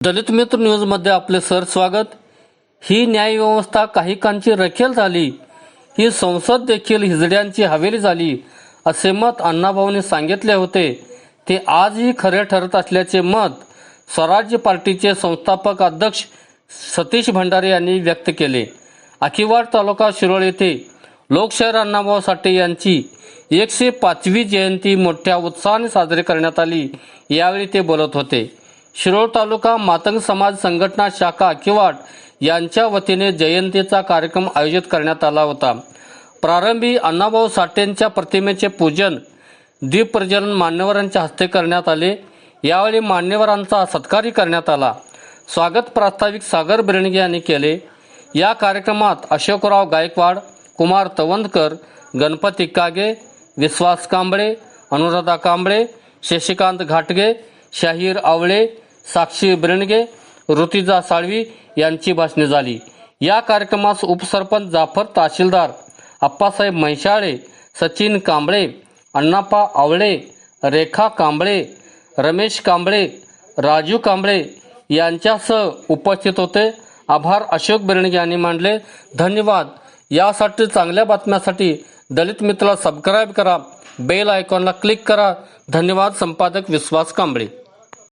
दलित मित्र न्यूजमध्ये आपले सर स्वागत. ही न्यायव्यवस्था काही कांची रखेल झाली. ही संसद देखील हिजड्यांची हवेली झाली असे मत अण्णाभाऊंनी सांगितले होते. ते आजही खरे ठरत असल्याचे मत स्वराज्य पार्टीचे संस्थापक अध्यक्ष सतीश भंडारे यांनी व्यक्त केले. अखिवाड तालुका शिरोळ येथे लोकशाहीर अण्णाभाऊ साठे यांची एकशे पाचवी जयंती मोठ्या उत्साहाने साजरी करण्यात आली यावेळी ते बोलत होते. शिरोळ तालुका मातंग समाज संघटना शाखा किवाट यांच्या वतीने जयंतीचा कार्यक्रम आयोजित करण्यात आला होता. प्रारंभी अण्णाभाऊ साठेंच्या प्रतिमेचे पूजन दीप प्रज्वलन मान्यवरांच्या हस्ते करण्यात आले. यावेळी मान्यवरांचा सत्कारही करण्यात आला. स्वागत प्रास्ताविक सागर बिरणगे यांनी केले. या कार्यक्रमात अशोकराव गायकवाड कुमार तवंदकर गणपती कागे विश्वास कांबळे अनुराधा कांबळे शशिकांत घाटगे शाहीर आवळे साक्षी बिरणगे ऋतिजा साळवी यांची भाषणे झाली. या कार्यक्रमास उपसरपंच जाफर तहसीलदार अप्पासाहेब म्हैशाळे सचिन कांबळे अण्णाप्पा आवळे रेखा कांबळे रमेश कांबळे राजू कांबळे यांच्यासह उपस्थित होते. आभार अशोक बिरणगे यांनी मांडले. धन्यवाद. यासाठी चांगल्या बातम्यासाठी दलित मित्राला सबस्क्राईब करा. बेल आयकॉनला क्लिक करा. धन्यवाद. संपादक विश्वास कांबळे.